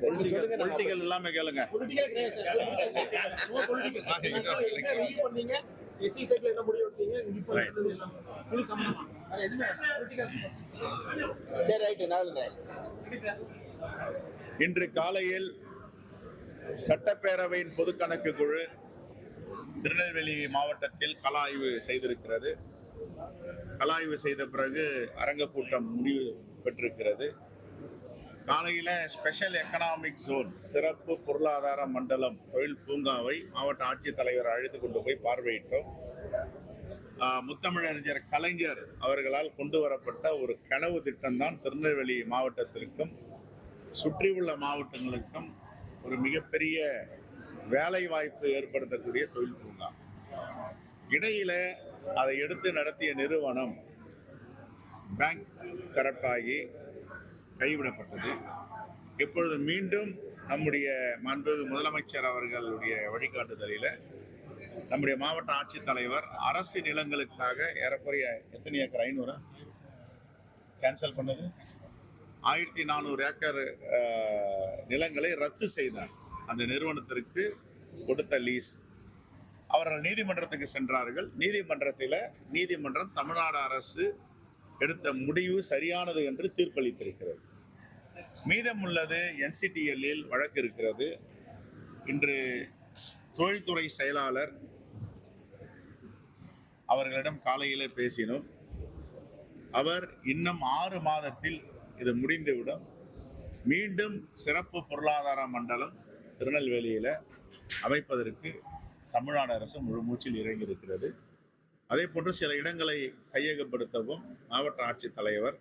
Political இல்லாம கேளுங்க. SC சைட்ல என்ன முடிவு எடுத்தீங்க? சரி ரைட்டு இன்று காலையில் சட்டப்பேரவையின் பொதுக்கணக்கு குழு திருநெல்வேலி மாவட்டத்தில் கல ஆய்வு செய்திருக்கிறது. கல ஆய்வு செய்த பிறகு அரங்க கூட்டம் முடிவு பெற்றிருக்கிறது. காலையில் ஸ்பெஷல் எக்கனாமிக் ஜோன் சிறப்பு பொருளாதார மண்டலம் தொழில் பூங்காவை மாவட்ட ஆட்சித்தலைவர் அழைத்து கொண்டு போய் பார்வையிட்டோம். முத்தமிழறிஞர் கலைஞர் அவர்களால் கொண்டு வரப்பட்ட ஒரு கனவு திட்டம்தான் திருநெல்வேலி மாவட்டத்திற்கும் சுற்றியுள்ள மாவட்டங்களுக்கும் ஒரு மிகப்பெரிய வேலை வாய்ப்பு ஏற்படுத்தக்கூடிய தொழில் பூங்கா. இடையில அதை எடுத்து நடத்திய நிறுவனம் பேங்க் கரப்ட் ஆகி கைவிடப்பட்டது. இப்பொழுது மீண்டும் நம்முடைய மாண்பு முதலமைச்சர் அவர்களுடைய வழிகாட்டுதலில் நம்முடைய மாவட்ட ஆட்சித்தலைவர் அரசு நிலங்களுக்காக ஏறக்குறைய எத்தனை ஏக்கர்? ஐநூறு? கேன்சல் பண்ணது. ஆயிரத்தி நானூறு ஏக்கர் நிலங்களை ரத்து செய்தார். அந்த நிறுவனத்திற்கு கொடுத்த லீஸ் அவர்கள் நீதிமன்றத்துக்கு சென்றார்கள். நீதிமன்றத்தில் நீதிமன்றம் தமிழ்நாடு அரசு எடுத்த முடிவு சரியானது என்று தீர்ப்பளித்திருக்கிறது. மீதமுள்ளது என்சிடிஎல்லில் வழக்கு இருக்கிறது இன்று தொழில்துறை செயலாளர் அவர்களிடம் காலையிலே பேசினோம். அவர் இன்னும் ஆறு மாதத்தில் இது முடிந்துவிடும். மீண்டும் சிறப்பு பொருளாதார மண்டலம் திருநெல்வேலியில் அமைப்பதற்கு தமிழ்நாடு அரசு முழு மூச்சில் இறங்கியிருக்கிறது. அதே போன்று சில இடங்களை கையகப்படுத்தவும் மாவட்ட ஆட்சித்தலைவர்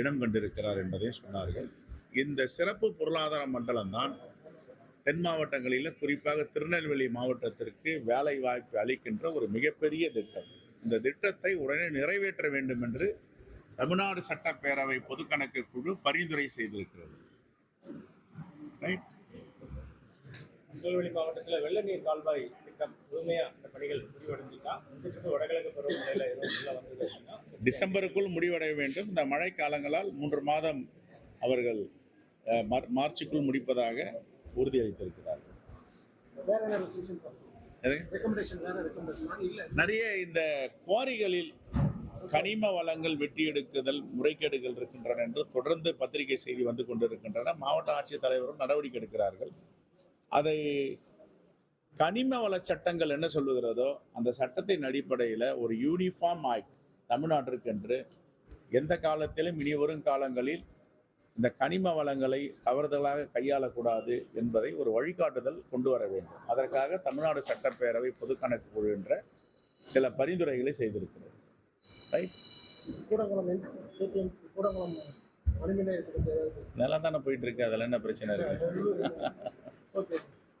இடம் கண்டிருக்கிறார் என்பதை சொன்னார்கள். இந்த சிறப்பு பொருளாதார மண்டலம் தான் தென் மாவட்டங்களில் குறிப்பாக திருநெல்வேலி மாவட்டத்திற்கு வேலை வாய்ப்பு அளிக்கின்ற ஒரு மிகப்பெரிய திட்டம். இந்த திட்டத்தை உடனே நிறைவேற்ற வேண்டும் என்று தமிழ்நாடு சட்டப்பேரவை பொதுக்கணக்கு குழு பரிந்துரை செய்திருக்கிறது. ரைட் திருநெல்வேலி மாவட்டத்தில் வெள்ள நீர் கால்வாய் திட்டம் முழுமையா அந்த பணிகள் முடிவடைஞ்சிட்டா வடகிழக்கு பருவமழையில எதுவும் உள்ள வந்தது அப்படின்னா டிசம்பருக்குள் முடிவடைய வேண்டும். இந்த மழை காலங்களால் மூன்று மாதம் அவர்கள் மார்ச்சுக்குள் முடிப்பதாக இல்ல. நிறைய இந்த குவாரிகளில் கனிம வளங்கள் வெட்டி எடுக்குதல் முறைகேடுகள் இருக்கின்றன என்று தொடர்ந்து பத்திரிகை செய்தி வந்து கொண்டிருக்கின்றன. மாவட்ட ஆட்சித்தலைவரும் நடவடிக்கை எடுக்கிறார்கள். அதை கனிம வள சட்டங்கள் என்ன சொல்லுகிறதோ அந்த சட்டத்தின் அடிப்படையில் ஒரு யூனிஃபார்ம் ஆக்ட் தமிழ்நாட்டிற்கென்று எந்த காலத்திலும் இனி வரும் காலங்களில் இந்த கனிம வளங்களை தவறுதலாக கையாளக்கூடாது என்பதை ஒரு வழிகாட்டுதல் கொண்டு வர வேண்டும். அதற்காக தமிழ்நாடு சட்டப்பேரவை பொதுக்கணக்கு குழு என்ற சில பரிந்துரைகளை செய்திருக்கிறது. ரைட் நல்லா தானே போயிட்டு இருக்கு அதில் என்ன பிரச்சனை இருக்கு?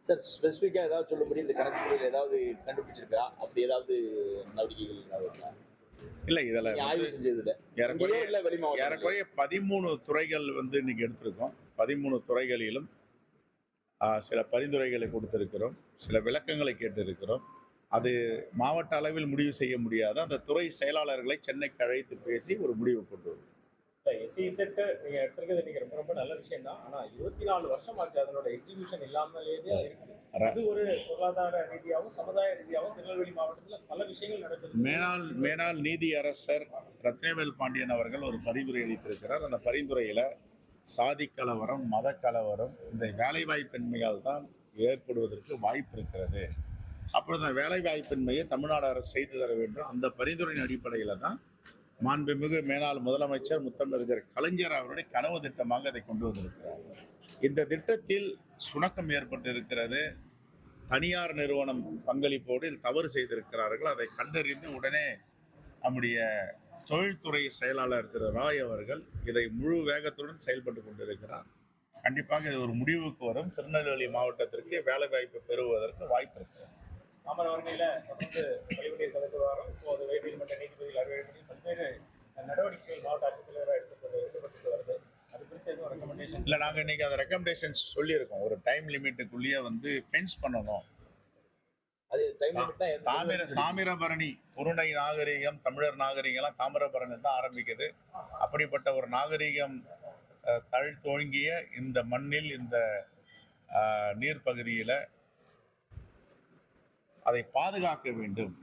சார் ஸ்பெசிஃபிக்கா ஏதாவது சொல்ல முடியும்? இந்த கணக்கு ஏதாவது கண்டுபிடிச்சிருக்கா? அப்படி ஏதாவது நடவடிக்கைகள் ஏதாவது இருக்கா? இல்லை இதில் நீங்க ஆய்வு செஞ்சதுல ஏறக்குறைய ஏறக்குறைய பதிமூணு துறைகள் வந்து இன்னைக்கு எடுத்திருக்கோம். பதிமூணு துறைகளிலும் சில பரிந்துரைகளை கொடுத்திருக்கிறோம். சில விளக்கங்களை கேட்டிருக்கிறோம். அது மாவட்ட அளவில் முடிவு செய்ய முடியாத அந்த துறை செயலாளர்களை சென்னைக்கு அழைத்து பேசி ஒரு முடிவு கொண்டு வரும் எஸ்சி செட்டு நீங்க எடுத்திருக்கிறது நீங்க ரொம்ப ரொம்ப நல்ல விஷயம் தான் ஆனா இருபத்தி நாலு வருஷம் ஆச்சு அதனோட எக்ஸிகியூஷன் இல்லாமலேயே இருக்கு. ர- அது ஒரு பொருளாதார ரீதியாகவும் சமுதாய ரீதியாகவும் திருநெல்வேலி மாவட்டத்துல பல விஷயங்கள் நடக்குது மேனாள் மேனாள் நீதி அரசர் ரத்னவேல் பாண்டியன் அவர்கள் ஒரு பரிந்துரை அளித்திருக்கிறார். அந்த பரிந்துரையில சாதி கலவரம் மத கலவரம் இந்த வேலைவாய்ப்பின்மையால் தான் ஏற்படுவதற்கு வாய்ப்பு இருக்கிறது. அப்பொழுது அந்த வேலைவாய்ப்பின்மையை தமிழ்நாடு அரசு செய்து தர வேண்டும். அந்த பரிந்துரையின் அடிப்படையில் தான் மாண்புமிகு மேலாள் முதலமைச்சர் முத்தமிழர் கலைஞர் அவருடைய கனவு திட்டமாக அதை கொண்டு வந்திருக்கிறார். இந்த திட்டத்தில் சுணக்கம் ஏற்பட்டிருக்கிறது. தனியார் நிறுவனம் பங்களிப்போடு இதில் தவறு செய்திருக்கிறார்கள். அதை கண்டறிந்து உடனே நம்முடைய தொழில்துறை செயலாளர் திரு ராய் அவர்கள் இதை முழு வேகத்துடன் செயல்பட்டு கொண்டிருக்கிறார். கண்டிப்பாக இது ஒரு முடிவுக்கு வரும். திருநெல்வேலி மாவட்டத்திற்கு வேலை வாய்ப்பு பெறுவதற்கு வாய்ப்பு இருக்கிறது தாமரவரணியில தொடர்ந்து வழிபடியை கலந்து வரோம். உயர்நீதிமன்ற இல்லை நாங்கள் இன்னைக்கு அந்த ரெக்கமெண்டேஷன்ஸ் சொல்லியிருக்கோம். ஒரு டைம் லிமிட்டுக்குள்ளேயே வந்து ஃபென்ஸ் பண்ணணும். அது தாமிர தாமிரபரணி குருணை நாகரிகம் தமிழர் நாகரிகம்லாம் தாமிரபரணி தான் ஆரம்பிக்குது. அப்படிப்பட்ட ஒரு நாகரிகம் தழ் தோங்கிய இந்த மண்ணில் இந்த நீர் பகுதியில் அதை பாதுகாக்க வேண்டும்.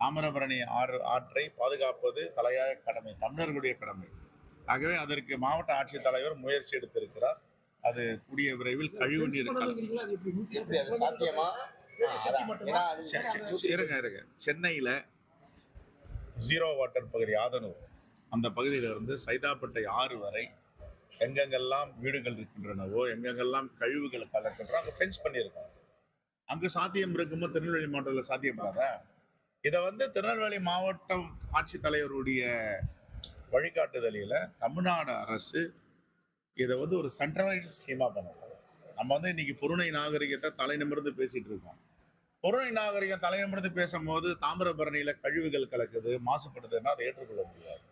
தாமிரபரணி ஆறு ஆற்றை பாதுகாப்பது தலையாய கடமை தமிழர்களுடைய கடமை. ஆகவே அதற்கு மாவட்ட ஆட்சித்தலைவர் முயற்சி எடுத்திருக்கிறார். அது கூடிய விரைவில் கழிவு நீர் சாத்தியமா? இருங்க இருங்க. சென்னையில் ஜீரோ வாட்டர் பகுதி ஆதனூர். அந்த பகுதியிலிருந்து சைதாப்பேட்டை ஆறு வரை எங்கெங்கெல்லாம் வீடுகள் இருக்கின்றனவோ எங்கெங்கெல்லாம் கழிவுகள் கலக்கின்றோ அங்கே ஃபென்ஸ் பண்ணியிருக்கோம் அங்கே சாத்தியம் இருக்கும்போது திருநெல்வேலி மாவட்டத்தில் சாத்தியப்படாதா இதை வந்து திருநெல்வேலி மாவட்டம் ஆட்சித்தலைவருடைய வழிகாட்டுதலில் தமிழ்நாடு அரசு இதை வந்து ஒரு சென்ட்ரலைஸ்ட் ஸ்கீமாக பண்ணணும் நம்ம வந்து இன்னைக்கு பொருணை நாகரிகத்தை தலை நிமிர்ந்து பேசிட்டு இருக்கோம். பொருணை நாகரிகம் தலை நிமிர்ந்து பேசும்போது தாமிரபரணியில் கழிவுகள் கலக்குது மாசுபடுதுன்னா அதை ஏற்றுக்கொள்ள முடியாது.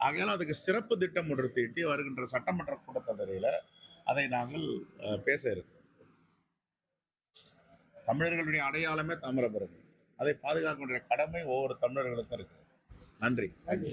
ஆகையால் அதுக்கு சிறப்பு திட்டம் ஒன்று தீட்டி வருகின்ற சட்டமன்ற கூட்டத்தொடரில் அதை நாங்கள் பேச இருக்கோம். தமிழர்களுடைய அடையாளமே தாமிரபரணி. அதை பாதுகாக்க வேண்டிய கடமை ஒவ்வொரு தமிழர்களுக்கும் இருக்கு நன்றி நன்றி.